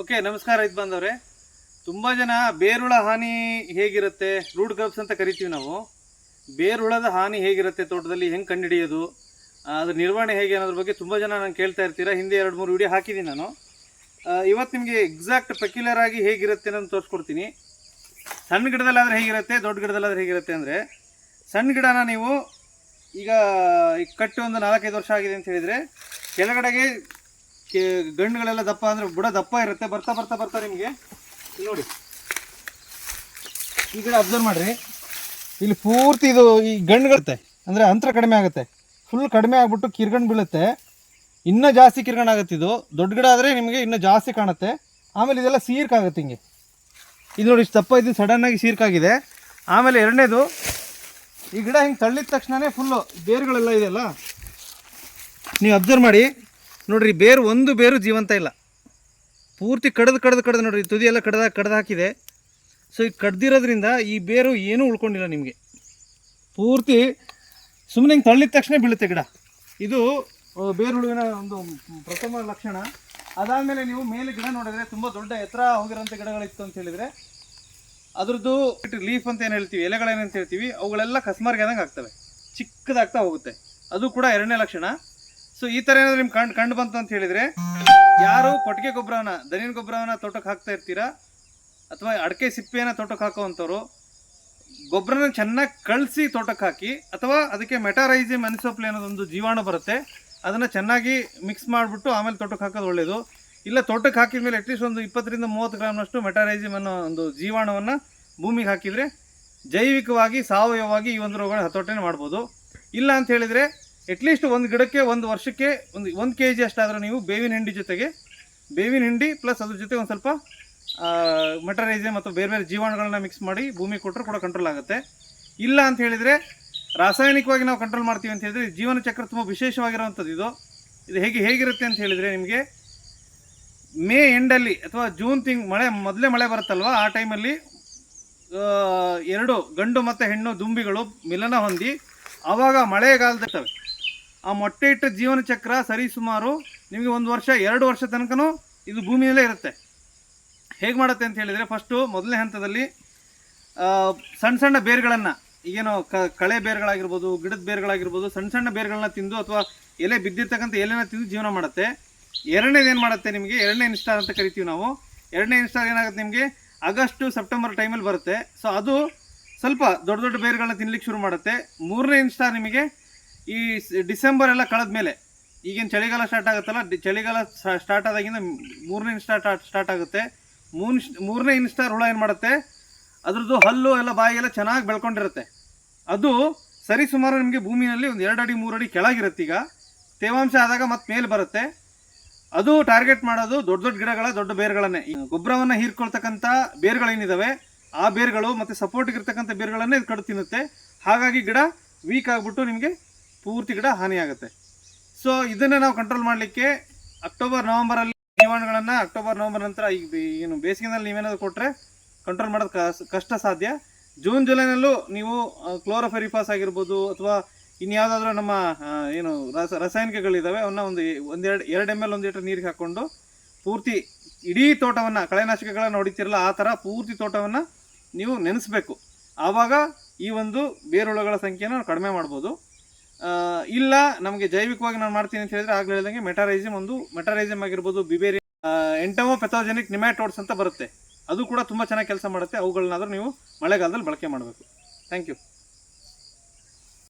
Okay ನಮಸ್ಕಾರ ಇದು ಬಂದವ್ರೆ. ತುಂಬ ಜನ ಬೇರುಳ ಹಾನಿ ಹೇಗಿರುತ್ತೆ? ರೂಟ್ ಗ್ರಬ್ಸ್ ಅಂತ ಕರಿತೀವಿ ನಾವು. ಬೇರುಳದ ಹಾನಿ ಹೇಗಿರುತ್ತೆ ತೋಟದಲ್ಲಿ? ಹೆಂಗೆ ಕಂಡುಹಿಡಿಯೋದು ಅದ್ರ ನಿರ್ವಹಣೆ ಹೇಗೆ ಅನ್ನೋದ್ರ ಬಗ್ಗೆ ತುಂಬ ಜನ ನಾನು ಕೇಳ್ತಾ ಇರ್ತೀರಾ. ಹಿಂದೆ ಎರಡು ಮೂರು ವಿಡಿಯೋ ಹಾಕಿದ್ದೀನಿ ನಾನು. ಇವತ್ತು ನಿಮಗೆ ಎಕ್ಸಾಕ್ಟ್ ಪೆಕ್ಯುಲರ್ ಆಗಿ ಹೇಗಿರುತ್ತೆ ಅನ್ನೋದು ತೋರಿಸ್ಕೊಡ್ತೀನಿ. ಸಣ್ಣ ಗಿಡದಲ್ಲಾದರೆ ಹೇಗಿರುತ್ತೆ? ದೊಡ್ಡ ಗಿಡದಲ್ಲಾದರೆ ಹೇಗಿರುತ್ತೆ ಅಂದರೆ, ಸಣ್ಣ ಗಿಡನ ನೀವು ಈಗ ಕಟ್ಟಿ ಒಂದು ನಾಲ್ಕೈದು ವರ್ಷ ಆಗಿದೆ ಅಂತ ಹೇಳಿದರೆ, ಕೆಳಗಡೆಗೆ ಕೆ- ಗಂಡುಗಳೆಲ್ಲ ದಪ್ಪ ಅಂದರೆ ಬುಡ ದಪ್ಪ ಇರುತ್ತೆ. ಬರ್ತಾ ಬರ್ತಾ ಬರ್ತಾ ನಿಮಗೆ. ನೋಡಿ. ಈ ಗಿಡ ಅಬ್ಸರ್ವ್ ಮಾಡ್ರಿ. ಇಲ್ಲಿ ಪೂರ್ತಿ ಇದು ಈ ಗಂಡುಗಳುತ್ತೆ ಅಂದರೆ ಅಂತರ ಕಡಿಮೆ ಆಗುತ್ತೆ. ಫುಲ್ ಕಡಿಮೆ ಆಗ್ಬಿಟ್ಟು ಕಿರ್ಗಣ್ ಬೀಳುತ್ತೆ. ಇನ್ನೂ ಜಾಸ್ತಿ ಕಿರ್ಗಣ್ ಆಗುತ್ತೆ ಇದು. ದೊಡ್ಡ ಗಿಡ ಆದರೆ ನಿಮಗೆ ಇನ್ನೂ ಜಾಸ್ತಿ ಕಾಣುತ್ತೆ. ಆಮೇಲೆ ಇದೆಲ್ಲ ಸೀರ್ಕಾಗುತ್ತೆ ಹಿಂಗೆ. ಇದು ನೋಡಿ, ಇಷ್ಟು ದಪ್ಪ ಇದು ಸಡನ್ನಾಗಿ ಸೀರ್ಕಾಗಿದೆ. ಆಮೇಲೆ ಎರಡನೇದು, ಈ ಗಿಡ ಹಿಂಗೆ ತಳ್ಳಿದ ತಕ್ಷಣವೇ ಫುಲ್ಲು ಬೇರುಗಳೆಲ್ಲ ಇದೆಯಲ್ಲ? ನೀವು ಅಬ್ಸರ್ವ್ ಮಾಡಿ. ನೋಡ್ರಿ ಬೇರು ಒಂದು ಬೇರು ಜೀವಂತ ಇಲ್ಲ. ಪೂರ್ತಿ ಕಡ್ದು ಕಡ್ದು ಕಡ್ದು ನೋಡ್ರಿ ತುದಿ ಎಲ್ಲ ಕಡ್ದ ಕಡ್ದು ಹಾಕಿದೆ. ಸೊ ಈ ಕಡ್ದಿರೋದ್ರಿಂದ ಈ ಬೇರು ಏನೂ ಉಳ್ಕೊಂಡಿಲ್ಲ ನಿಮಗೆ. ಪೂರ್ತಿ ಸುಮ್ಮನೆ ಹಿಂಗೆ ತಳ್ಳಿದ ತಕ್ಷಣ ಬೀಳುತ್ತೆ ಗಿಡ. ಇದು ಬೇರು ಬೇರುಳುವಿನ ಒಂದು ಪ್ರಥಮ ಲಕ್ಷಣ. ಅದಾದಮೇಲೆ ನೀವು ಮೇಲೆ ಗಿಡ ನೋಡಿದ್ರೆ ತುಂಬ ದೊಡ್ಡ ಎತ್ತರ ಹೋಗಿರೋಂಥ ಗಿಡಗಳಿತ್ತು ಅಂತ ಹೇಳಿದರೆ, ಅದ್ರದ್ದು ಲೀಫ್ ಅಂತ ಏನು ಹೇಳ್ತೀವಿ, ಎಲೆಗಳೇನಂತ ಹೇಳ್ತೀವಿ, ಅವುಗಳೆಲ್ಲ ಕಸ್ಮಾರ್ಗೆ ಆದಂಗೆ ಆಗ್ತವೆ. ಚಿಕ್ಕದಾಗ್ತಾ ಹೋಗುತ್ತೆ. ಅದು ಕೂಡ ಎರಡನೇ ಲಕ್ಷಣ. ಸೊ ಈ ಥರ ಏನಾದ್ರು ನಿಮ್ಗೆ ಕಂಡು ಕಂಡು ಬಂತು ಅಂತ ಹೇಳಿದ್ರೆ, ಯಾರು ಕೊಟ್ಟಿಗೆ ಗೊಬ್ಬರವನ್ನ, ದನಿನ ಗೊಬ್ಬರವನ್ನ ತೋಟಕ್ಕೆ ಹಾಕ್ತಾ ಇರ್ತೀರಾ? ಅಥವಾ ಅಡಕೆ ಸಿಪ್ಪೆಯನ್ನು ತೋಟಕ್ಕೆ ಹಾಕುವಂಥವ್ರು, ಗೊಬ್ಬರನ ಚೆನ್ನಾಗಿ ಕಳಿಸಿ ತೋಟಕ್ಕೆ ಹಾಕಿ, ಅಥವಾ ಅದಕ್ಕೆ ಮೆಟಾರೈಸಿಮ್, ಅನಿಸೋಪ್ಲೆ ಅನ್ನೋದೊಂದು ಜೀವಾಣು ಬರುತ್ತೆ, ಅದನ್ನು ಚೆನ್ನಾಗಿ ಮಿಕ್ಸ್ ಮಾಡಿಬಿಟ್ಟು ಆಮೇಲೆ ತೋಟಕ್ಕೆ ಹಾಕೋದು ಒಳ್ಳೆಯದು ಇಲ್ಲ, ತೋಟಕ್ಕೆ ಹಾಕಿದ ಮೇಲೆ ಅಟ್ಲೀಸ್ಟ್ ಒಂದು ಇಪ್ಪತ್ತರಿಂದ ಮೂವತ್ತು ಗ್ರಾಮ್ನಷ್ಟು ಮೆಟಾರೈಸಿಮ್ ಅನ್ನೋ ಒಂದು ಜೀವಾಣುವನ್ನು ಭೂಮಿಗೆ ಹಾಕಿದರೆ ಜೈವಿಕವಾಗಿ, ಸಾವಯವವಾಗಿ ಈ ಒಂದು ರೋಗಗಳ ಹತೋಟನೆ ಮಾಡ್ಬೋದು. ಇಲ್ಲ ಅಂತ ಹೇಳಿದರೆ ಅಟ್ಲೀಸ್ಟ್ ಒಂದು ಗಿಡಕ್ಕೆ ಒಂದು ವರ್ಷಕ್ಕೆ ಒಂದು ಒಂದು ಕೆ ಜಿ ಅಷ್ಟಾದರೂ ನೀವು ಬೇವಿನ ಹಿಂಡಿ ಜೊತೆಗೆ, ಬೇವಿನ ಹಿಂಡಿ ಪ್ಲಸ್ ಅದ್ರ ಜೊತೆ ಒಂದು ಸ್ವಲ್ಪ ಮೆಟರೈಸೆ ಮತ್ತು ಬೇರೆ ಬೇರೆ ಜೀವಾಣುಗಳನ್ನ ಮಿಕ್ಸ್ ಮಾಡಿ ಭೂಮಿ ಕೊಟ್ಟರೆ ಕೂಡ ಕಂಟ್ರೋಲ್ ಆಗುತ್ತೆ. ಇಲ್ಲ ಅಂತ ಹೇಳಿದರೆ ರಾಸಾಯನಿಕವಾಗಿ ನಾವು ಕಂಟ್ರೋಲ್ ಮಾಡ್ತೀವಿ ಅಂತ ಹೇಳಿದರೆ ಜೀವನ ಚಕ್ರ ತುಂಬ ವಿಶೇಷವಾಗಿರುವಂಥದ್ದು ಇದು. ಇದು ಹೇಗೆ, ಹೇಗಿರುತ್ತೆ ಅಂತ ಹೇಳಿದರೆ ನಿಮಗೆ ಮೇ ಎಂಡಲ್ಲಿ ಅಥವಾ ಜೂನ್ ತಿಂಗ್, ಮಳೆ, ಮೊದಲೇ ಮಳೆ ಬರುತ್ತಲ್ವ, ಆ ಟೈಮಲ್ಲಿ ಎರಡು ಗಂಡು ಮತ್ತು ಹೆಣ್ಣು ದುಂಬಿಗಳು ಮಿಲನ ಹೊಂದಿ ಆವಾಗ ಮಳೆಗಾಲದಿರ್ತವೆ ಆ ಮೊಟ್ಟೆ ಇಟ್ಟ ಜೀವನ ಚಕ್ರ ಸರಿಸುಮಾರು ನಿಮಗೆ ಒಂದು ವರ್ಷ, ಎರಡು ವರ್ಷ ತನಕನೂ ಇದು ಭೂಮಿಯಲ್ಲೇ ಇರುತ್ತೆ. ಹೇಗೆ ಮಾಡುತ್ತೆ ಅಂತ ಹೇಳಿದರೆ ಫಸ್ಟು ಮೊದಲನೇ ಹಂತದಲ್ಲಿ ಸಣ್ಣ ಸಣ್ಣ ಬೇರುಗಳನ್ನು, ಈಗೇನು ಕ, ಕಳೆ ಬೇರುಗಳಾಗಿರ್ಬೋದು, ಗಿಡದ ಬೇರುಗಳಾಗಿರ್ಬೋದು, ಸಣ್ಣ ಸಣ್ಣ ಬೇರುಗಳನ್ನ ತಿಂದು ಅಥವಾ ಎಲೆ ಬಿದ್ದಿರ್ತಕ್ಕಂಥ ಎಲೆನ ತಿಂದು ಜೀವನ ಮಾಡುತ್ತೆ. ಎರಡನೇದು ಏನು ಮಾಡುತ್ತೆ ನಿಮಗೆ? ಎರಡನೇ ಇನ್ಸ್ಟಾರ್ ಅಂತ ಕರಿತೀವಿ ನಾವು. ಎರಡನೇ ಇನ್ಸ್ಟಾರ್ ಏನಾಗುತ್ತೆ ನಿಮಗೆ? ಆಗಸ್ಟು, ಸೆಪ್ಟೆಂಬರ್ ಟೈಮಲ್ಲಿ ಬರುತ್ತೆ. ಸೊ ಅದು ಸ್ವಲ್ಪ ದೊಡ್ಡ ದೊಡ್ಡ ಬೇರುಗಳನ್ನ ತಿನ್ಲಿಕ್ಕೆ ಶುರು ಮಾಡುತ್ತೆ. ಮೂರನೇ ಇನ್ಸ್ಟಾರ್ ನಿಮಗೆ ಈ ಡಿಸೆಂಬರ್ ಎಲ್ಲ ಕಳೆದ ಮೇಲೆ, ಈಗೇನು ಚಳಿಗಾಲ ಸ್ಟಾರ್ಟ್ ಆಗುತ್ತಲ್ಲ ಚಳಿಗಾಲ ಸ್ಟಾರ್ಟ್ ಆದಾಗಿಂದ ಮೂರನೇ ಇನ್ಸ್ಟಾರ್ಟ್ ಸ್ಟಾರ್ಟ್ ಆಗುತ್ತೆ. ಮೂನ್, ಮೂರನೇ ಇನ್ಸ್ಟಾರ್ ಹುಳ ಏನು ಮಾಡುತ್ತೆ? ಅದ್ರದ್ದು ಹಲ್ಲು ಎಲ್ಲ ಬಾಯಿಗೆಲ್ಲ ಚೆನ್ನಾಗಿ ಬೆಳ್ಕೊಂಡಿರುತ್ತೆ. ಅದು ಸರಿಸುಮಾರು ನಿಮಗೆ ಭೂಮಿಯಲ್ಲಿ ಒಂದು ಎರಡು ಅಡಿ, ಮೂರು ಅಡಿ ಕೆಳಗಿರುತ್ತೆ ಈಗ. ತೇವಾಂಶ ಆದಾಗ ಮತ್ತೆ ಮೇಲೆ ಬರುತ್ತೆ. ಅದು ಟಾರ್ಗೆಟ್ ಮಾಡೋದು ದೊಡ್ಡ ದೊಡ್ಡ ಗಿಡಗಳ, ದೊಡ್ಡ ಬೇರುಗಳನ್ನೇ. ಗೊಬ್ಬರವನ್ನು ಹೀರ್ಕೊಳ್ತಕ್ಕಂಥ ಬೇರುಗಳೇನಿದಾವೆ, ಆ ಬೇರುಗಳು ಮತ್ತು ಸಪೋರ್ಟಿಗೆ ಇರ್ತಕ್ಕಂಥ ಬೇರುಗಳನ್ನೇ ಇದು ಕಡು ತಿನ್ನುತ್ತೆ. ಹಾಗಾಗಿ ಗಿಡ ವೀಕ್ ಆಗಿಬಿಟ್ಟು ನಿಮಗೆ ಪೂರ್ತಿ ಗಿಡ ಹಾನಿಯಾಗುತ್ತೆ. ಸೊ ಇದನ್ನೇ ನಾವು ಕಂಟ್ರೋಲ್ ಮಾಡಲಿಕ್ಕೆ ಅಕ್ಟೋಬರ್ ನವಂಬರಲ್ಲಿ ಜೀವಾಣುಗಳನ್ನು ಅಕ್ಟೋಬರ್ ನವಂಬರ್ ನಂತರ ಈಗ ಏನು ಬೇಸಿಗೆನಲ್ಲಿ ನೀವೇನಾದರೂ ಕೊಟ್ಟರೆ ಕಂಟ್ರೋಲ್ ಮಾಡೋದು ಕಷ್ಟ ಸಾಧ್ಯ. ಜೂನ್ ಜುಲೈನಲ್ಲೂ ನೀವು ಕ್ಲೋರೋಫೆರಿಫಾಸ್ ಆಗಿರ್ಬೋದು ಅಥವಾ ಇನ್ಯಾವುದಾದ್ರೂ ನಮ್ಮ ಏನು ರಸ ರಾಸಾಯನಿಕಗಳಿದ್ದಾವೆ ಅವನ್ನ ಒಂದು ಒಂದೆರಡು, ಎರಡು ಎಂ ಎಲ್ ಒಂದು ಲೀಟರ್ ನೀರಿಗೆ ಹಾಕ್ಕೊಂಡು ಪೂರ್ತಿ ಇಡೀ ತೋಟವನ್ನು, ಕಳೆನಾಶಕಗಳನ್ನು ಹೊಡಿತಿರಲ್ಲ, ಆ ಥರ ಪೂರ್ತಿ ತೋಟವನ್ನು ನೀವು ನೆನೆಸ್ಬೇಕು. ಆವಾಗ ಈ ಒಂದು ಬೇರುಳುಗಳ ಸಂಖ್ಯೆನ ಕಡಿಮೆ ಮಾಡ್ಬೋದು. ಇಲ್ಲ, ನಮಗೆ ಜೈವಿಕವಾಗಿ ನಾನು ಮಾಡ್ತೀನಿ ಅಂತ ಹೇಳಿದ್ರೆ ಆಗಲೇ ಹೇಳಿದಂಗೆ ಮೆಟಾರೈಸಮ್ ಒಂದು, ಮೆಟಾರೈಸಮ್ ಆಗಿರ್ಬೋದು ಬಿಬೇರಿ ಎಂಟಮೋ ಪೆಥೋಜೆನಿಕ್ ನಿಮ್ಯಾಟೋಡ್ಸ್ ಅಂತ ಬರುತ್ತೆ. ಅದು ಕೂಡ ತುಂಬ ಚೆನ್ನಾಗಿ ಕೆಲಸ ಮಾಡುತ್ತೆ. ಅವುಗಳನ್ನಾದರೂ ನೀವು ಮಳೆಗಾಲದಲ್ಲಿ ಬಳಕೆ ಮಾಡಬೇಕು. Thank you.